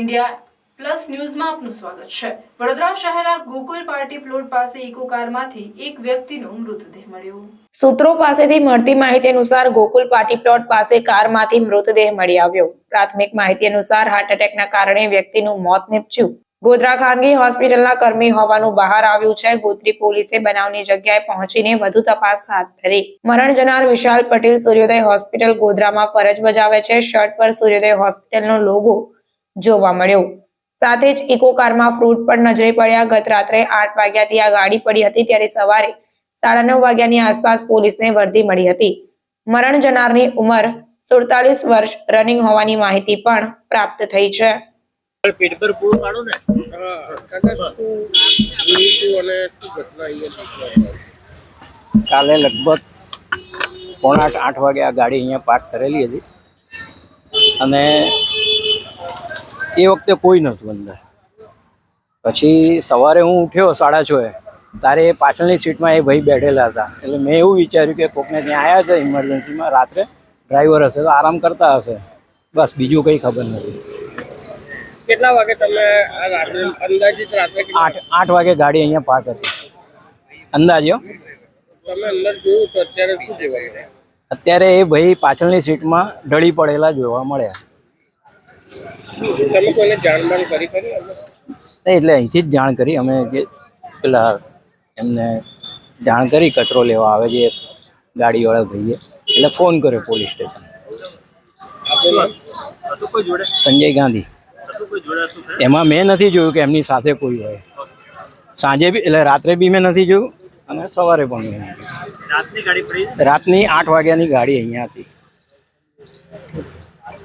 India plus ન્યૂઝમાં આપનું સ્વાગત છે. વડોદરા શહેરના ગોકુલ પાર્ટી પ્લોટ પાસે ઇકો કારમાંથી એક વ્યક્તિનો મૃતદેહ મળ્યો. સૂત્રો પાસેથી મળતી માહિતી અનુસાર ગોકુલ પાર્ટી પ્લોટ પાસે કારમાંથી મૃતદેહ મળી આવ્યો. પ્રાથમિક માહિતી અનુસાર હાર્ટ એટેકના કારણે વ્યક્તિનું મોત નીપજ્યું. ગોધરા ખાનગી હોસ્પિટલના કર્મી હોવાનું બહાર આવ્યું છે. ગોત્રી પોલીસે બનાવની જગ્યાએ પહોંચીને વધુ તપાસ હાથ ધરી. મરણ જનાર વિશાલ પટેલ સૂર્યોદય હોસ્પિટલ ગોધરામાં ફરજ બજાવે છે. શર્ટ પર સૂર્યોદય હોસ્પિટલનો લોગો જોવા મળ્યો. સાથે જ ઇકો કારમાં ફ્રૂટ પણ નજરે પડ્યા ગત રાત્રે આઠ વાગ્યાથી આ ગાડી પડી હતી ત્યારે સવારે સાડા નવ વાગ્યાની આસપાસ પોલીસને વર્દી મળી હતી. મરણ જનારની ઉંમર સુડતાલીસ વર્ષ રનિંગ હોવાની માહિતી પણ પ્રાપ્ત થઈ છે. પેટ પર પૂરું પાડો ને. હા કાકા શું જોયું હતું અને શું ઘટના અહીંયા બની? કાલે લગભગ પોણા આઠ વાગે આ ગાડી અહીંયા પાર્ક કરેલી હતી. અને એ વખતે કોઈ નહોતું અંદર. પછી સવારે હું ઉઠ્યો સાડા છ તારે એ પાછળની સીટમાં એ ભાઈ બેઠેલા હતા. એટલે મેં એવું વિચાર્યું કે કોકને ત્યાં આવ્યા છે ઇમરજન્સીમાં રાત્રે ડ્રાઈવર હશે તો આરામ કરતા હશે. બસ બીજું કંઈ ખબર નથી. કેટલા વાગે તમે અંદાજિત રાત્રે આઠ આઠ વાગે ગાડી અહીંયા પાસ હતી. અંદાજો તમે અંદર જોયું તો અત્યારે શું જોવાય અત્યારે એ ભાઈ પાછળની સીટમાં ઢળી પડેલા જોવા મળ્યા. તમે કોઈને જાણબાણ કરી ખરી? એટલે અહીંથી જ જાણ કરી. અમે જે પેલા એમને જાણ કરી કચરો લેવા આવે જે ગાડીવાળા ભાઈએ. એટલે ફોન કર્યો પોલીસ સ્ટેશન. સંજય ગાંધી. એમાં મેં નથી જોયું કે એમની સાથે કોઈ હોય. સાંજે બી એટલે રાત્રે બી મેં નથી જોયું. અને સવારે પણ મેં રાતની આઠ વાગ્યાની ગાડી અહીંયા હતી.